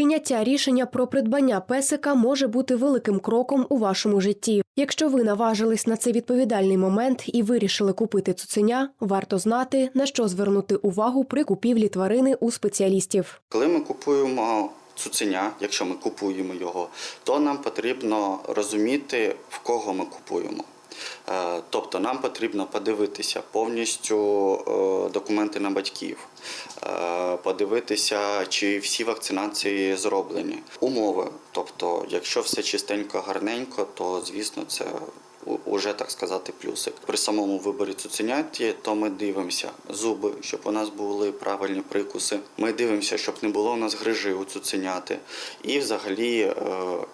Прийняття рішення про придбання песика може бути великим кроком у вашому житті. Якщо ви наважились на цей відповідальний момент і вирішили купити цуценя, варто знати на що звернути увагу при купівлі тварини у спеціалістів. Коли ми купуємо цуценя, якщо ми купуємо його, то нам потрібно розуміти, в кого ми купуємо. Е, Тобто нам потрібно подивитися повністю е, документи на батьків, е, подивитися, чи всі вакцинації зроблені. Умови. Тобто, якщо все чистенько, гарненько, то звісно це уже так сказати плюсик. При самому виборі цуценяті, то ми дивимося зуби, щоб у нас були правильні прикуси. Ми дивимося, щоб не було у нас грижи у цуценяти. І взагалі, е,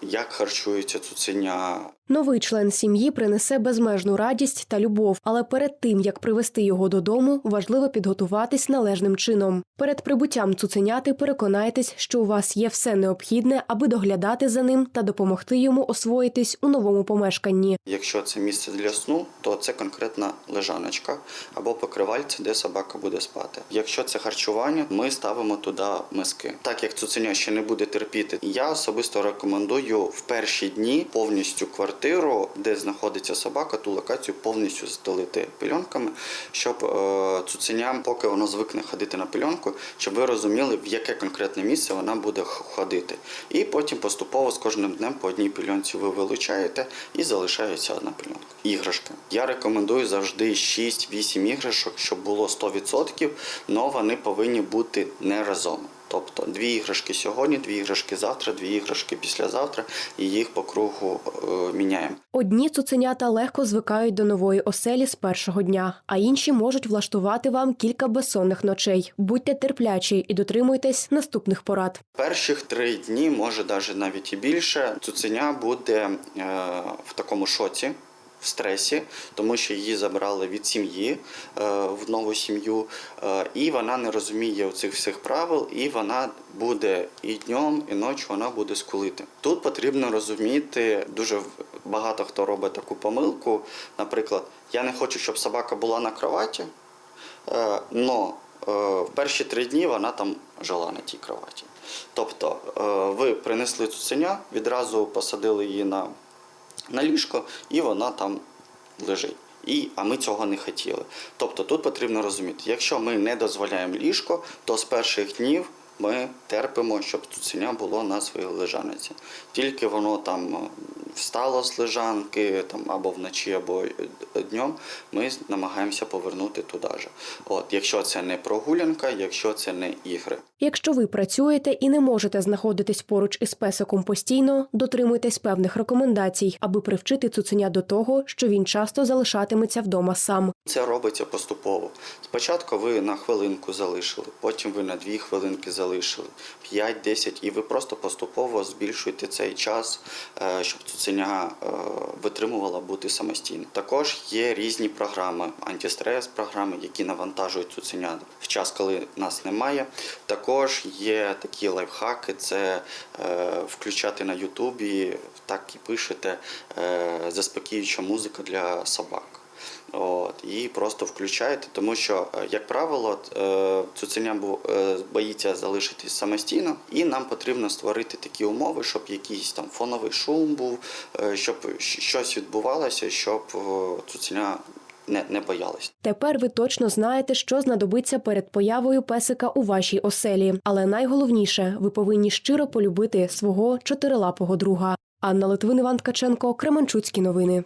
як харчується цуценя, Новий член сім'ї принесе безмежну радість та любов, але перед тим як привести його додому, важливо підготуватись належним чином. Перед прибуттям цуценяти переконайтесь, що у вас є все необхідне, аби доглядати за ним та допомогти йому освоїтись у новому помешканні. Якщо це місце для сну, то це конкретна лежаночка або покривальце, де собака буде спати. Якщо це харчування, ми ставимо туди миски. Так як цуценя ще не буде терпіти, я особисто рекомендую в перші дні повністю квартиру, де знаходиться собака, ту локацію повністю застелити пільонками, щоб е, цуценя, поки воно звикне ходити на пільонку, щоб ви розуміли, в яке конкретне місце вона буде ходити. І потім поступово з кожним днем по одній пільонці ви вилучаєте і залишається одна пільонка. Іграшки. Я рекомендую завжди 6-8 іграшок, щоб було 100%, але вони повинні бути не разом. Тобто дві іграшки сьогодні, дві іграшки завтра, дві іграшки післязавтра, і їх по кругу е, міняємо. Одні цуценята легко звикають до нової оселі з першого дня, а інші можуть влаштувати вам кілька безсонних ночей. Будьте терплячі і дотримуйтесь наступних порад. Перших три дні, може навіть навіть і більше, цуценя буде е, в такому шоці. В стресі, тому що її забрали від сім'ї е, в нову сім'ю, е, і вона не розуміє цих всіх правил, і вона буде і днем, і ночі вона буде скулити. Тут потрібно розуміти дуже багато хто робить таку помилку. Наприклад, я не хочу, щоб собака була на кроваті, Е, Но е, в перші три дні вона там жила на тій кроваті. Тобто ви принесли цуценя, відразу посадили її на, на ліжко, і вона там лежить. І, а ми цього не хотіли. Тобто тут потрібно розуміти, якщо ми не дозволяємо ліжко, то з перших днів ми терпимо, щоб цуценя було на своїй лежаниці. Тільки воно там е, встало з лежанки там, або вночі, або е, днем, ми намагаємося повернути туди. От, якщо це не прогулянка, якщо це не ігри. Якщо ви працюєте і не можете знаходитись поруч із песиком постійно, дотримуйтесь певних рекомендацій, аби привчити цуценя до того, що він часто залишатиметься вдома сам. Це робиться поступово. Спочатку ви на хвилинку залишили, потім ви на дві хвилинки залишили, 5-10, і ви просто поступово збільшуєте цей час, е, щоб цуценя е, витримувала бути самостійно. Також є різні програми, антистрес програми, які навантажують цуценя в час, коли нас немає. Також є такі лайфхаки, це е, включати на Ютубі, так і пишете, е, заспокіююча музика для собак. От, і просто включаєте, тому що, е, як правило, цуценя боїться залишитись самостійно, і нам потрібно створити такі умови, щоб якийсь там фоновий шум був, щоб щось відбувалося, щоб цуценя не, не боялись. Тепер ви точно знаєте, що знадобиться перед появою песика у вашій оселі. Але найголовніше, ви повинні щиро полюбити свого чотирилапого друга. Анна Литвин, Іван Ткаченко, Кременчуцькі новини.